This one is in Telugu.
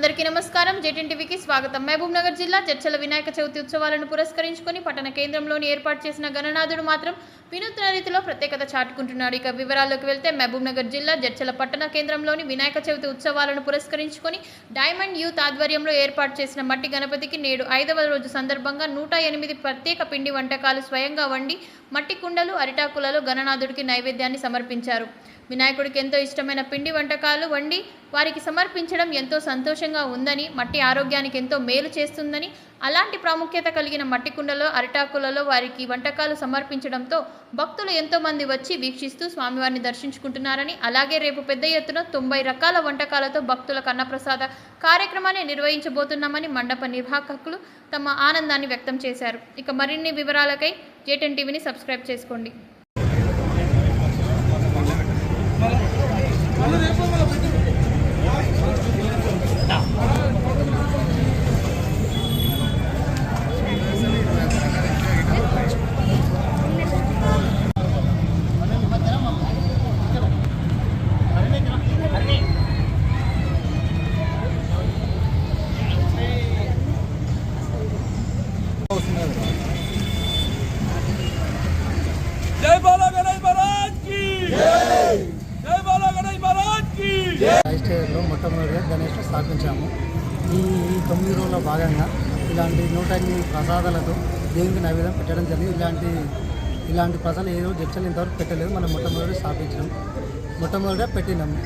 అందరికీ నమస్కారం. జేటీన్ టీవీకి స్వాగతం. మహబూబ్ నగర్ జిల్లా చర్చల వినాయక చవితి ఉత్సవాలను పురస్కరించుకొని పట్టణ కేంద్రంలోని ఏర్పాటు చేసిన గణనాథుడు మాత్రం వినూత్న రీతిలో ప్రత్యేకత చాటుకుంటున్నాడు. ఇక వివరాల్లోకి వెళ్తే మహబూబ్ నగర్ జిల్లా జడ్చల పట్టణ కేంద్రంలోని వినాయక చవితి ఉత్సవాలను పురస్కరించుకొని డైమండ్ యూత్ ఆధ్వర్యంలో ఏర్పాటు చేసిన మట్టి గణపతికి నేడు ఐదవ రోజు సందర్భంగా నూట ఎనిమిది ప్రత్యేక పిండి వంటకాలు స్వయంగా వండి మట్టి కుండలు అరిటాకులలో గణనాథుడికి నైవేద్యాన్ని సమర్పించారు. వినాయకుడికి ఎంతో ఇష్టమైన పిండి వంటకాలు వండి వారికి సమర్పించడం ఎంతో సంతోషంగా ఉందని మట్టి ఆరోగ్యానికి ఎంతో మేలు చేస్తుందని అలాంటి ప్రాముఖ్యత కలిగిన మట్టి కుండలో అరిటాకులలో వారికి వంటకాలు సమర్పించడంతో భక్తులు ఎంతో మంది వచ్చి వీక్షిస్తూ స్వామివారిని దర్శించుకుంటున్నారని అలాగే రేపు పెద్ద ఎత్తున తొంభై రకాల వంటకాలతో భక్తులకు అన్నప్రసాద కార్యక్రమాన్ని నిర్వహించబోతున్నామని మండప నిర్వాహకులు తమ ఆనందాన్ని వ్యక్తం చేశారు. ఇక మరిన్ని వివరాలకై జేటెన్ టీవీని సబ్స్క్రైబ్ చేసుకోండి. జై బాలా గణేష్ మహారాజ్ జై బాలా గణేష్ మహారాజ్ గణేష్ స్థాపించాము. ఈ తొమ్మిది రోజుల భాగంగా ఇలాంటి నూట ఎనిమిది ప్రసాదాలతో దేవునికి నైవేద్యం పెట్టడం జరిగింది. ఇలాంటి ఇలాంటి ప్రసాదాలు ఏ రోజు ఇంతవరకు పెట్టలేదు. మనం మొట్టమొదటి స్థాపించాం మొట్టమొదటిగా పెట్టినాము